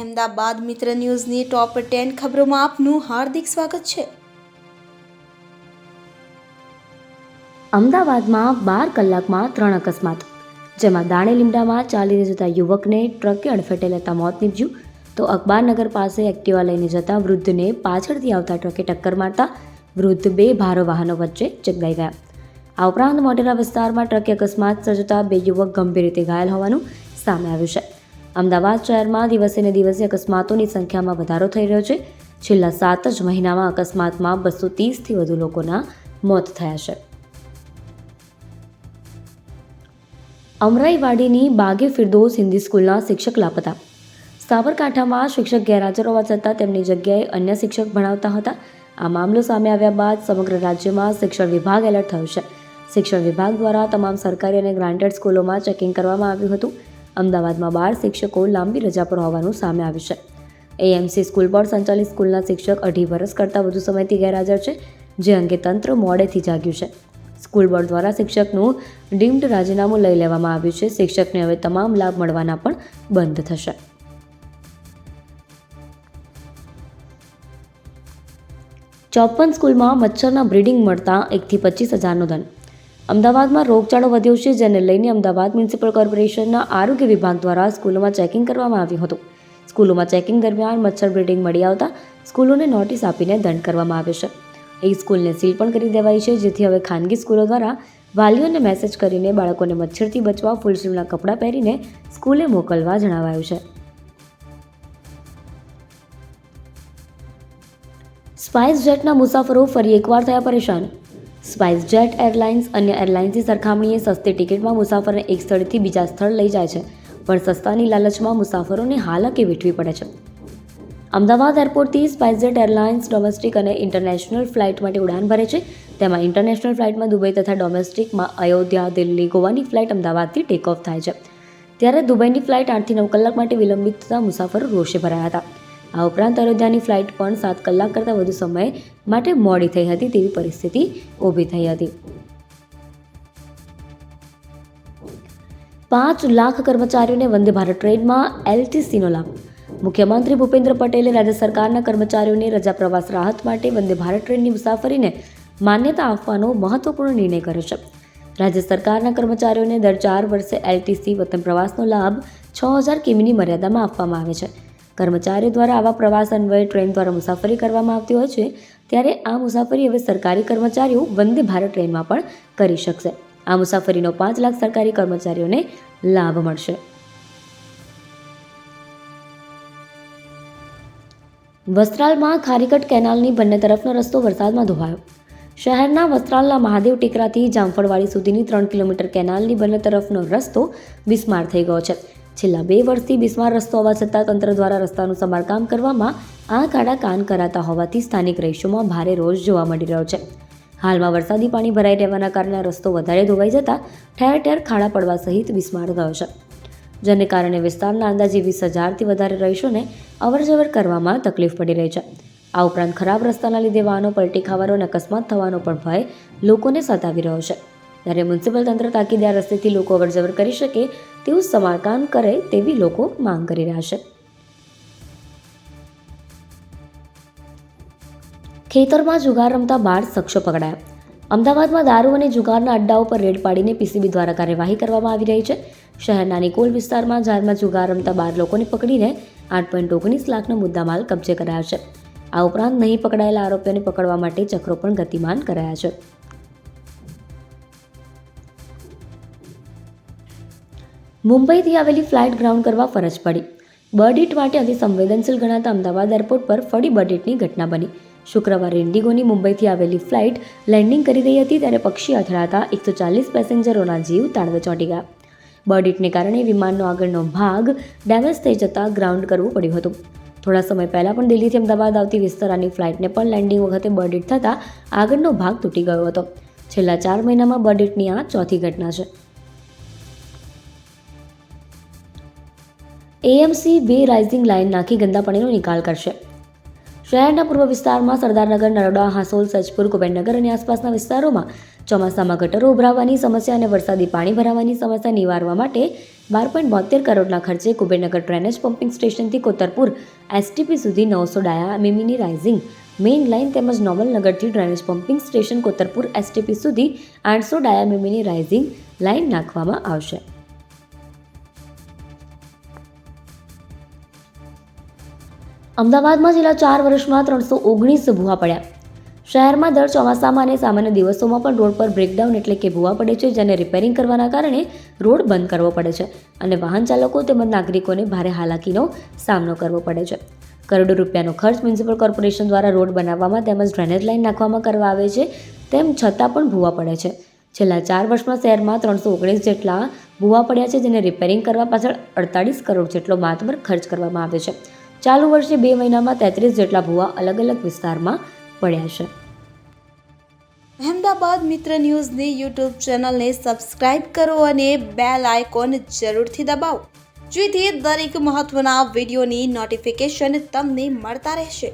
અમદાવાદ મિત્ર ન્યૂઝની top ten ખબરોમાં આપનું હાર્દિક સ્વાગત છે. અમદાવાદમાં બાર કલાકમાં ત્રણ અકસ્માત. જેમાં દાણે લીમડામાં ચાલીને જતા યુવકને ટ્રકે અડફેટે લેતા મોત નીપજ્યું. તો અકબારનગર પાસે એક્ટિવા લઈને જતા વૃદ્ધને પાછળથી આવતા ટ્રકે ટક્કર મારતા વૃદ્ધ બે ભારો વાહનો વચ્ચે ચગદાઈ ગયા. આ ઉપરાંત મોટેરા વિસ્તારમાં ટ્રકે અકસ્માત સર્જતા બે યુવક ગંભીર રીતે ઘાયલ હોવાનું સામે આવ્યું છે. અમદાવાદ શહેરમાં દિવસે ને દિવસે અકસ્માતોની સંખ્યામાં વધારો થઈ રહ્યો છે. છેલ્લા સાત જ મહિનામાં અકસ્માતમાં બસો ત્રીસથી વધુ લોકોના મોત થયા છે. અમરાઈવાડીની બાગે ફિરદોસ હિન્દી સ્કૂલના શિક્ષક લાપતા. સાબરકાંઠામાં શિક્ષક ગેરહાજર હોવા છતાં તેમની જગ્યાએ અન્ય શિક્ષક ભણાવતા હતા. આ મામલો સામે આવ્યા બાદ સમગ્ર રાજ્યમાં શિક્ષણ વિભાગ એલર્ટ થયું છે. શિક્ષણ વિભાગ દ્વારા તમામ સરકારી અને ગ્રાન્ટેડ સ્કૂલોમાં ચેકિંગ કરવામાં આવ્યું હતું. અમદાવાદમાં બાર શિક્ષકો લાંબી રજા પર હોવાનું સામે આવ્યું છે. એએમસી સ્કૂલ બોર્ડ સંચાલિત સ્કૂલના શિક્ષક અઢી વર્ષ કરતાં વધુ સમયથી ગેરહાજર છે, જે અંગે તંત્ર મોડેથી જાગ્યું છે. સ્કૂલ બોર્ડ દ્વારા શિક્ષકનું ડીમ્ડ રાજીનામું લઈ લેવામાં આવ્યું છે. શિક્ષકને હવે તમામ લાભ મળવાના પણ બંધ થશે. ચોપન સ્કૂલમાં મચ્છરના બ્રીડિંગ મળતા એકથી પચીસ હજારનો દંડ અમદાવાદમાં રોગચાળો વધ્યો છે, જેને લઈને અમદાવાદ મ્યુનિસિપલ કોર્પોરેશનના આરોગ્ય વિભાગ દ્વારા સ્કૂલોમાં ચેકિંગ કરવામાં આવ્યું હતું. સ્કૂલોમાં ચેકિંગ દરમિયાન મચ્છર બ્રિડિંગ મળી આવતા સ્કૂલોને નોટિસ આપીને દંડ કરવામાં આવ્યો છે. એ સ્કૂલને સીલ પણ કરી દેવાઈ છે, જેથી હવે ખાનગી સ્કૂલો દ્વારા વાલીઓને મેસેજ કરીને બાળકોને મચ્છરથી બચવા, ફૂલ સ્લીવના કપડાં પહેરીને સ્કૂલે મોકલવા જણાવાયું છે. સ્પાઇસ જેટના મુસાફરો ફરી એકવાર થયા પરેશાન સ્પાઇસ જેટ એરલાઇન્સ અન્ય એરલાઇન્સની સરખામણીએ સસ્તી ટિકિટમાં મુસાફરને એક સ્થળથી બીજા સ્થળ લઈ જાય છે. પણ સસ્તાની લાલચમાં મુસાફરોને હાલકે વેઠવી પડે છે? અમદાવાદ એરપોર્ટથી સ્પાઇસજેટ એરલાઇન્સ ડોમેસ્ટિક અને ઇન્ટરનેશનલ ફ્લાઇટ માટે ઉડાન ભરે છે. તેમાં ઇન્ટરનેશનલ ફ્લાઇટમાં દુબઈ તથા ડોમેસ્ટિકમાં અયોધ્યા, દિલ્હી, ગોવાની ફ્લાઇટ અમદાવાદથી ટેક ઓફ થાય છે. ત્યારે દુબઈની ફ્લાઇટ આઠથી નવ કલાક માટે વિલંબિત થતાં મુસાફરો રોષે ભરાયા હતા. આ ઉપરાંત અયોધ્યાની ફ્લાઇટ પણ સાત કલાક કરતાં વધુ સમય માટે મોડી થઈ હતી તેવી પરિસ્થિતિ ઊભી થઈ હતી. પાંચ લાખ કર્મચારીઓને વંદે ભારત ટ્રેનમાં એલટીસીનો લાભ. મુખ્યમંત્રી ભૂપેન્દ્ર પટેલે રાજ્ય સરકારના કર્મચારીઓને રજા પ્રવાસ રાહત માટે વંદે ભારત ટ્રેનની મુસાફરીને માન્યતા આપવાનો મહત્વપૂર્ણ નિર્ણય કર્યો છે. રાજ્ય સરકારના કર્મચારીઓને દર ચાર વર્ષે એલટીસી વતન પ્રવાસનો લાભ છ હજાર કિમીની મર્યાદામાં આપવામાં આવે છે. કર્મચારીઓ દ્વારા આવા પ્રવાસ અન્વયે ટ્રેન દ્વારા મુસાફરી કરવામાં આવતી હોય છે, ત્યારે આ મુસાફરી હવે સરકારી કર્મચારીઓ વંદે ભારત ટ્રેનમાં પણ કરી શકશે. આ મુસાફરીનો પાંચ લાખ સરકારી કર્મચારીઓને લાભ મળશે. વસ્ત્રાલમાં ખારીકટ કેનાલની બંને તરફનો રસ્તો વરસાદમાં ધોવાયો. શહેરના વસ્ત્રાલના મહાદેવ ટેકરાથી જામફળવાડી સુધીની ત્રણ કિલોમીટર કેનાલની બંને તરફનો રસ્તો બિસ્માર થઈ ગયો છે. છેલ્લા બે વર્ષથી બિસ્માર રસ્તો હોવા છતાં તંત્ર દ્વારા રસ્તાનું સમારકામ કરવામાં આ કાળા કાન કરાતા હોવાથી સ્થાનિક રહીશોમાં ભારે રોષ જોવા મળી રહ્યો છે. હાલમાં વરસાદી પાણી ભરાઈ રહેવાના કારણે રસ્તો વધારે ધોવાઈ જતાં ઠેર ઠેર ખાડા પડવા સહિત બિસ્માર થયો છે. જેને કારણે વિસ્તારના અંદાજે વીસ હજારથી વધારે રહીશોને અવરજવર કરવામાં તકલીફ પડી રહી છે. આ ઉપરાંત ખરાબ રસ્તાના લીધે વાહનો, પલટી ખાવાનો અને અકસ્માત થવાનો પણ ભય લોકોને સતાવી રહ્યો છે. ત્યારે મ્યુનિસિપલ તંત્ર તાકીદે આ રસ્તેથી લોકો અવરજવર કરી શકે, તેવું સમારકામ કરે તેવી લોકો માંગ કરી રહ્યા છે. ખેતરમાં જુગાર રમતા બાર શખ્સો પકડાયા. અમદાવાદમાં દારૂ અને જુગારના અડ્ડાઓ પર રેડ પાડીને પીસીબી દ્વારા કાર્યવાહી કરવામાં આવી રહી છે. શહેરના નિકોલ વિસ્તારમાં જાહેરમાં જુગાર રમતા બાર લોકોને પકડીને આઠ પોઈન્ટ ઓગણીસ લાખનો મુદ્દામાલ કબજે કરાયો છે. આ ઉપરાંત નહીં પકડાયેલા આરોપીઓને પકડવા માટે ચક્રો પણ ગતિમાન કરાયા છે. મુંબઈથી આવેલી ફ્લાઇટ ગ્રાઉન્ડ કરવા ફરજ પડી. બર્ડિટ માટે અતિ સંવેદનશીલ ગણાતા અમદાવાદ એરપોર્ટ પર ફરી બર્ડિટની ઘટના બની. શુક્રવારે ઇન્ડિગોની મુંબઈથી આવેલી ફ્લાઇટ લેન્ડિંગ કરી રહી હતી ત્યારે પક્ષી અથડાતા એકસો ચાલીસ પેસેન્જરોના જીવ તાળવે ચોંટી ગયા. બર્ડિટને કારણે વિમાનનો આગળનો ભાગ ડેમેજ થઈ જતાં ગ્રાઉન્ડ કરવું પડ્યું હતું. થોડા સમય પહેલાં પણ દિલ્હીથી અમદાવાદ આવતી વિસ્તારાની ફ્લાઇટને પણ લેન્ડિંગ વખતે બર્ડિટ થતાં આગળનો ભાગ તૂટી ગયો હતો. છેલ્લા ચાર મહિનામાં બર્ડિટની આ ચોથી ઘટના છે. એએમસી બે રાઇઝિંગ લાઇન નાખી ગંદા પાણીનો નિકાલ કરશે. શહેરના પૂર્વ વિસ્તારમાં સરદારનગર, નરોડા, હાંસોલ સચપુર કુબેરનગર અને આસપાસના વિસ્તારોમાં ચોમાસામાં ગટરો ઉભરાવાની સમસ્યા અને વરસાદી પાણી ભરાવાની સમસ્યા નિવારવા માટે બાર પોઈન્ટ બોતેર કરોડના ખર્ચે કુબેરનગર ડ્રેનેજ પમ્પિંગ સ્ટેશનથી કોતરપુર એસટીપી સુધી નવસો ડાયા એમએમની રાઇઝિંગ મેઇન લાઇન તેમજ નોબલનગરથી drainage pumping station Kotarpur STP સુધી આઠસો ડાયા એમએમની રાઇઝિંગ લાઇન નાખવામાં આવશે. અમદાવાદમાં છેલ્લા ચાર વર્ષમાં ત્રણસો ઓગણીસ ભૂવા પડ્યા. શહેરમાં દર ચોમાસામાં અને સામાન્ય દિવસોમાં પણ રોડ પર બ્રેકડાઉન એટલે કે ભૂવા પડે છે, જેને રિપેરિંગ કરવાના કારણે રોડ બંધ કરવો પડે છે અને વાહન ચાલકો તેમજ નાગરિકોને ભારે હાલાકીનો સામનો કરવો પડે છે. કરોડો રૂપિયાનો ખર્ચ મ્યુનિસિપલ કોર્પોરેશન દ્વારા રોડ બનાવવામાં તેમજ ડ્રેનેજ લાઇન નાખવામાં કરવા આવે છે, તેમ છતાં પણ ભૂવા પડે છે. છેલ્લા ચાર વર્ષમાં શહેરમાં ત્રણસો ઓગણીસ જેટલા ભૂવા પડ્યા છે, જેને રિપેરિંગ કરવા પાછળ અડતાળીસ કરોડ જેટલો માતબર ખર્ચ કરવામાં આવે છે. ચાલુ વર્ષે બે મહિનામાં તેત્રીસ જેટલા ભૂવા અલગ અલગ વિસ્તારમાં પડ્યા છે. અહેમદાબાદ મિત્ર ન્યૂઝની યુટ્યુબ ચેનલને સબસ્ક્રાઇબ કરો અને બેલ આઇકોન જરૂરથી દબાવો. જેથી દરેક મહત્વના વિડીયોની નોટિફિકેશન તમને મળતા રહેશે.